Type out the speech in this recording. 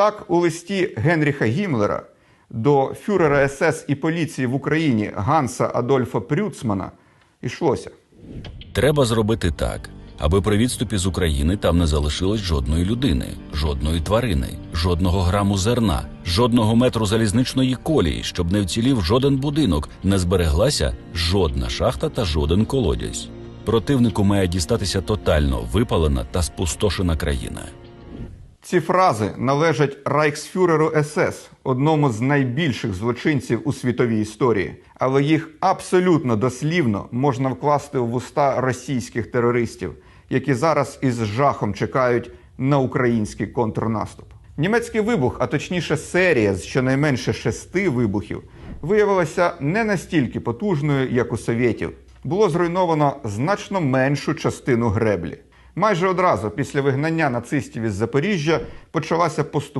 Так, у листі Генріха Гімлера до фюрера СС і поліції в Україні Ганса Адольфа Прюцмана йшлося. Треба зробити так, аби при відступі з України там не залишилось жодної людини, жодної тварини, жодного граму зерна, жодного метру залізничної колії, щоб не вцілів жоден будинок, не збереглася жодна шахта та жоден колодязь. Противнику має дістатися тотально випалена та спустошена країна. Ці фрази належать райксфюреру СС, одному з найбільших злочинців у світовій історії, але їх абсолютно дослівно можна вкласти в уста російських терористів, які зараз із жахом чекають на український контрнаступ. Німецький вибух, а точніше серія з щонайменше шести вибухів, виявилася не настільки потужною, як у совєтів. Було зруйновано значно меншу частину греблі. Майже одразу після вигнання нацистів із Запоріжжя почалася поступова